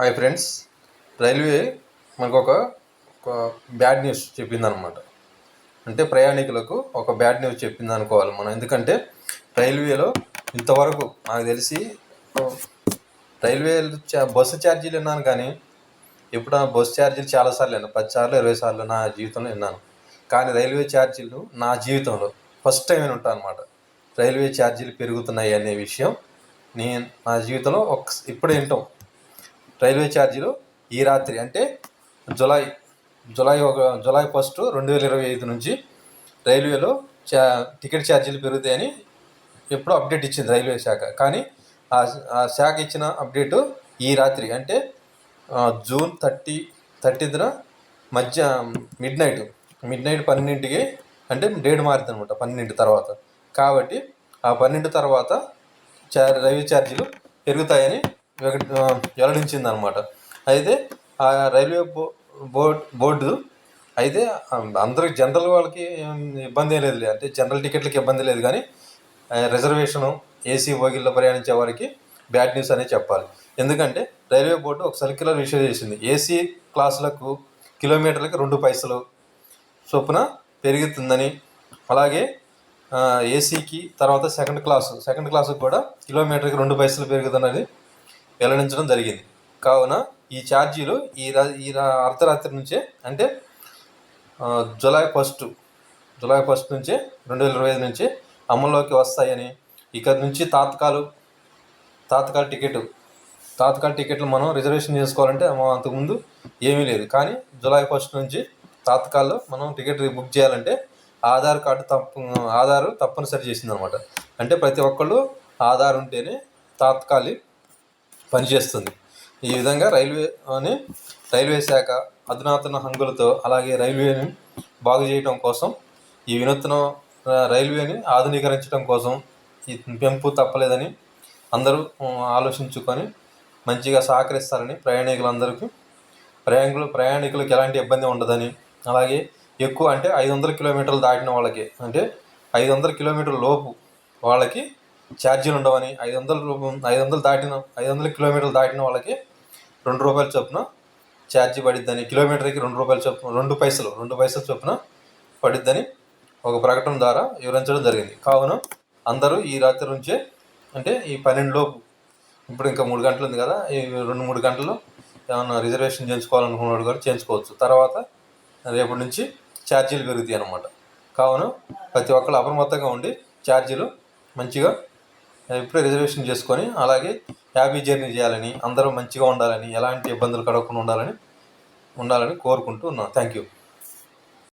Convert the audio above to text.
Hi friends. Railway మనకు ఒక bad news చెప్పిందనమాట అంటే ప్రయాణికులకు ఒక బ్యాడ్ న్యూస్ చెప్పింది అనుకోవాలి మనం. ఎందుకంటే రైల్వేలో ఇంతవరకు నాకు తెలిసి రైల్వే చా- బస్సు ఛార్జీలు విన్నాను కానీ ఎప్పుడు బస్సు ఛార్జీలు చాలాసార్లు విన్నాను పది సార్లు ఇరవై సార్లు నా జీవితంలో విన్నాను. కానీ రైల్వే ఛార్జీలు నా జీవితంలో ఫస్ట్ టైం విని ఉంటాను అనమాట రైల్వే ఛార్జీలు పెరుగుతున్నాయి అనే విషయం నేను నా జీవితంలో ఒక ఇప్పుడు వింటాం. రైల్వే ఛార్జీలు ఈ రాత్రి అంటే జులై జులై ఒక జులై ఫస్ట్ రెండు వేల ఇరవై ఐదు నుంచి రైల్వేలో చా టికెట్ ఛార్జీలు పెరుగుతాయని ఎప్పుడో అప్డేట్ ఇచ్చింది రైల్వే శాఖ. కానీ ఆ ఆ శాఖ ఇచ్చిన అప్డేటు ఈ రాత్రి అంటే జూన్ థర్టీ థర్టీన మధ్య మిడ్ నైట్ మిడ్ నైట్ పన్నెండింటికి అంటే డేట్ మారింది అనమాట పన్నెండు తర్వాత. కాబట్టి ఆ పన్నెండు తర్వాత చార్ రైల్వే ఛార్జీలు పెరుగుతాయని వెల్లడించింది అనమాట అయితే ఆ రైల్వే బో బోర్డ్ బోర్డు అయితే అందరికి జనరల్ వాళ్ళకి ఏం ఇబ్బంది లేదు అంటే జనరల్ టికెట్లకి ఇబ్బంది లేదు కానీ రిజర్వేషను ఏసీ బోగిల్లో ప్రయాణించే వారికి బ్యాడ్ న్యూస్ అనే చెప్పాలి. ఎందుకంటే రైల్వే బోర్డు ఒక సర్క్యులర్ ఇష్యూ చేసింది. ఏసీ క్లాసులకు కిలోమీటర్లకు రెండు పైసలు చొప్పున పెరుగుతుందని. అలాగే ఏసీకి తర్వాత సెకండ్ క్లాసు సెకండ్ క్లాసుకు కూడా కిలోమీటర్కి రెండు పైసలు పెరుగుతున్నది. వెల్లడించడం జరిగింది. కావున ఈ ఛార్జీలు ఈ ఈ అర్ధరాత్రి నుంచే అంటే జులై ఫస్ట్ జులై ఫస్ట్ నుంచే రెండు వేల ఇరవై ఐదు నుంచి అమల్లోకి వస్తాయని ఇక్కడ నుంచి తాత్కాలు తాత్కాల టికెట్ తాత్కాల టికెట్లు మనం రిజర్వేషన్ చేసుకోవాలంటే అంతకుముందు ఏమీ లేదు. కానీ జులై ఫస్ట్ నుంచి తాత్కాల్లో మనం టికెట్ బుక్ చేయాలంటే ఆధార్ కార్డు తప్పు ఆధారు తప్పనిసరి చేసింది అనమాట అంటే ప్రతి ఒక్కళ్ళు ఆధార్ ఉంటేనే తాత్కాలిక పనిచేస్తుంది. ఈ విధంగా రైల్వే అని రైల్వే శాఖ అధునాతన హంగులతో అలాగే రైల్వేని బాగు చేయడం కోసం ఈ వినూత్న రైల్వేని ఆధునీకరించడం కోసం ఈ పెంపు తప్పలేదని అందరూ ఆలోచించుకొని మంచిగా సహకరిస్తారని ప్రయాణికులందరికీ ప్రయాణికులు ప్రయాణికులకు ఎలాంటి ఇబ్బంది ఉండదని అలాగే ఎక్కువ అంటే ఐదు వందల కిలోమీటర్లు దాటిన వాళ్ళకి అంటే ఐదు వందల కిలోమీటర్ల లోపు వాళ్ళకి ఛార్జీలు ఉండవని ఐదు వందల ఐదు వందలు దాటిన ఐదు వందల కిలోమీటర్లు దాటిన వాళ్ళకి రెండు రూపాయల చొప్పున ఛార్జీ పడిద్దని కిలోమీటర్కి రెండు రూపాయల చొప్పున రెండు పైసలు రెండు పైసల చొప్పున పడిద్దని ఒక ప్రకటన ద్వారా వివరించడం జరిగింది. కావున అందరూ ఈ రాత్రి నుంచే అంటే ఈ పన్నెండు లోపు ఇప్పుడు ఇంకా మూడు గంటలు ఉంది కదా ఈ రెండు మూడు గంటల్లో ఏమైనా రిజర్వేషన్ చేయించుకోవాలనుకున్నాడు కూడా చేయించుకోవచ్చు. తర్వాత రేపటి నుంచి ఛార్జీలు పెరుగుతాయి అన్నమాట. కావున ప్రతి ఒక్కరు అప్రమత్తంగా ఉండి ఛార్జీలు మంచిగా ఇప్పుడే రిజర్వేషన్ చేసుకొని అలాగే హ్యాపీ జర్నీ చేయాలని అందరూ మంచిగా ఉండాలని ఎలాంటి ఇబ్బందులు కడగకుండా ఉండాలని ఉండాలని కోరుకుంటూ ఉన్నాను థ్యాంక్ యూ